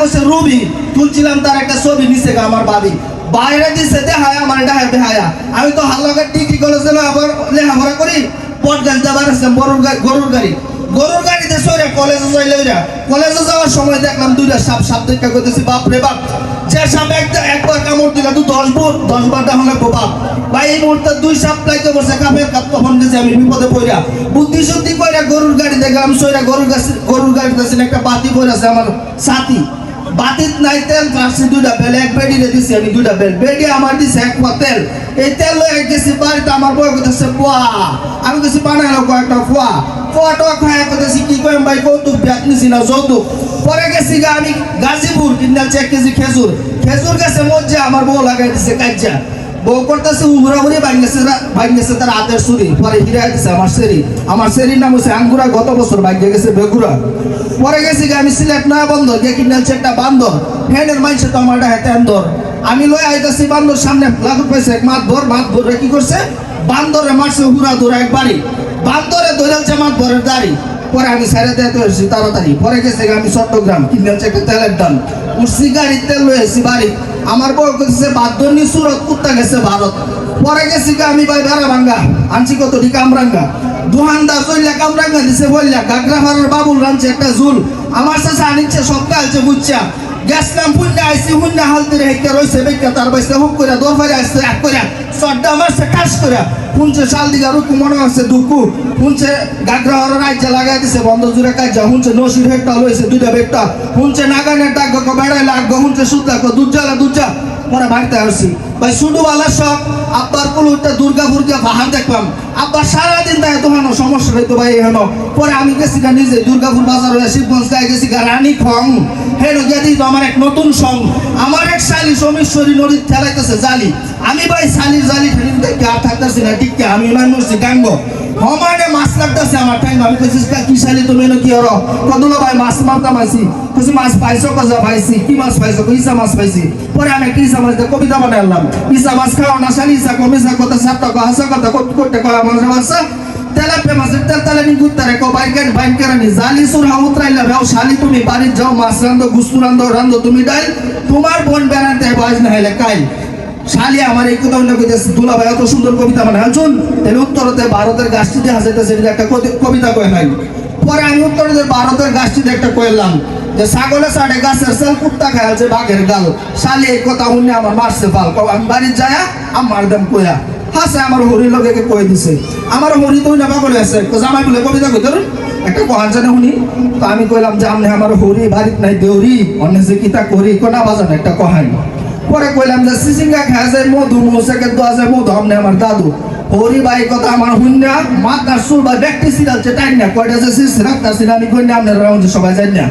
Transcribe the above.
নাম রুবি, তুলছিলাম তার একটা ছবি নিচে আমার বাবি বাইরে দিছে দেহায়া আমার দেহায় দেহায়া আমি তো হাল্লাকার ডিগ্রি কলেজে আবার লেখাপড়া করি পট গাছ যাবার আসলাম গরুর গাড়ি গরুর গাড়ি। গরুর গাড়িতে সরে কলেজে যাইলে ওইরা কলেজে যাওয়ার সময় দেখলাম দুইটা সাপ সাপ দেখা করতেছি, বাপ রে বাপ। যে সাপ একটা একবার কামড় দিলে, দু দশ বার দশ বার দেখা লাগবো বাপ ভাই, এই মুহূর্তে দুই সাপ লাইতে বসে কাপের কাপ তখন গেছে, আমি বিপদে পড়া বুদ্ধি শুদ্ধি কইরা গরুর গাড়ি দেখলাম সইরা গরুর গাছ গরুর গাড়িতে একটা বাতি পড়ে আছে আমার সাথী বাতিত নাই তেল রাখছি দুটা বেল, এক বেডি দিছি, আমি দুটা বেল। বেডি আমার দিছে এক পা তেল। এই তেল লয়ে গেছি বাড়িতে, আমার বয় করতেছে পোয়া। আমি কিছু বানাইলাম কয়েকটা পোয়া? পোয়াটা খায় করতেছি কি কইম ভাই, কৌতুক ব্যাগ নিছি না, যৌতুক। পরে গেছি আমি গাজীপুর কিনালছি এক কেজি খেজুর। খেজুর গেছে মজ্জা, আমার বউ লাগাই দিছে কাজ্জা। বউ করতেছে তার সুরি পরে হিরা দিছে আমার আমার নাম হচ্ছে আঙ্গুরা, গত বছর গেছে পরে গেছি গা আমি সিলেট না বন্ধ কিনালছি একটা ফ্যানের মাইছে তো আমার হাতে আন্দর আমি আইতাছি বান্দর সামনে লাগুট পাইছে এক মাত ভর, মাত ভরে কি করছে? বান্দরে মারছে হুরা ধরে এক বাড়ি বান্দরে ধরেছে মাত ভরের দাড়ি। পরে আমি সাইডে দিতে হয়েছি তাড়াতাড়ি। পরে গেছে গা আমি চট্টগ্রাম কিনেছে একটা তেলের দাম উঠছি গাড়ি তেল লয়ে এসেছি বাড়ি। আমার বউ করতেছে বাদ্যনি সুরত কুত্তা গেছে ভারত। পরে গেছি আমি ভাই ভাড়া ভাঙ্গা, আনছি কত ঠিক কামরাঙ্গা। দুহানদার চললে কামরাঙ্গা দিছে বললা গাগরা ভাড়ার বাবুল রানছে একটা ঝুল। আমার সাথে আনিচ্ছে, সপ্তাহ আছে বুঝছা গেছিলাম পুণ্যা আইসি পুণ্যা হালতে রেখে রয়েছে বেকা তার বাইসে হুক করে দরবারে আসছে এক করে সড্ডা মারছে, কাজ করে পুনছে শাল দিঘা রুকু মনে হচ্ছে দুকু পুনছে গাগরা হর রাজ্যে লাগাই দিছে, বন্ধ জুড়ে কাজ হুনছে নসির হেকটা লইছে, দুইটা বেকটা হুনছে নাগানের ডাক গো বেড়াই লাগ হুনছে সুদা গো দুজ্জালা দুজ্জা। পরে বাড়িতে আসছি। ভাই ছোটবেলার শখ আব্বার কুলুরটা দুর্গা ফুর্গা বাহার দেখলাম। আব্বার সারাদিন দেয় তোমার সমস্যা হইতো ভাই হেন। পরে আমি গেছি গা নিজে দুর্গাপুর বাজার হয়ে শিবগঞ্জ গায়ে গেছি গা রানী খং। হেন গিয়ে দিই তো আমার এক নতুন সং। আমার এক শালি সমেশ্বরী নদীর ঠেলাইতেছে জালি। আমি ভাই শালির জালি ঠেলি দেখে আর থাকতেছি না। ঠিক আমি মানুষ গাঙ্গ হমানে মাছ লাগতেছে আমার টাইম আমি কইছি কি শালি তুমি এনে কি হরো? কদুলো ভাই, মাছ মারতাম আইছি। কইছি, মাছ পাইছো কজা পাইছি? কি মাছ পাইছো? ইসা মাছ পাইছি। পরে আমি একটা ইসা মাছ কবিতা বানাইলাম ইসা মাছ খাওয়া না শালি, ইসা কমিসা কথা সাতটা কথা হাসা কথা করতে কয় আমার মাছ তেলা ফেমাসের তেল, তেলা নি গুত্তারে কো, বাইকের বাইকের নি। জালি সুর হাউত্রাইলা বেও, শালি তুমি বাড়ি যাও, মাছ রান্ধো, গুস্তু রান্ধো রান্ধো তুমি ডাইল। তোমার বোন বেড়াতে বাজ না হইলে কাই শালি আমার এই কথা কইতেছে দুলা ভাই এত সুন্দর কবিতা মানে হাজুন তাহলে উত্তরতে ভারতের গাছটিতে হাসাইতেছে এটা একটা কবিতা কয় নাই। পরে আমি উত্তরতে ভারতের গাছটিতে একটা কইলাম যে ছাগলের সাড়ে গাছের সেল কুত্তা খায় আছে বাঘের গাল। শালি এই কথা শুনে আমার মারছে পাল। আমি বাড়ি যায়া আমার দাম কইয়া। হাসে আমার হরি লগে কই দিছে। আমার হরি তো নেবা বলে আছে জামাই বলে কবিতা কই একটা কহান জানে শুনি। তো আমি কইলাম যে আমি আমার হরি বাড়িত নাই, দেউরি। অন্য যে কিতা করি, কোনা বাজান একটা কহান পরে কইলাম যে সিসিঙ্গা খায় যায় মধু মৌসে কিন্তু আছে মধু, আমনে আমার দাদু। হরি ভাই কথা আমার হুন্না মাতার সুর বা ব্যক্তি সিরাল চেটাই না কয়টা যে সিস রাখতাছি সিরানি আমি কই না রাউন্ড সবাই যাই না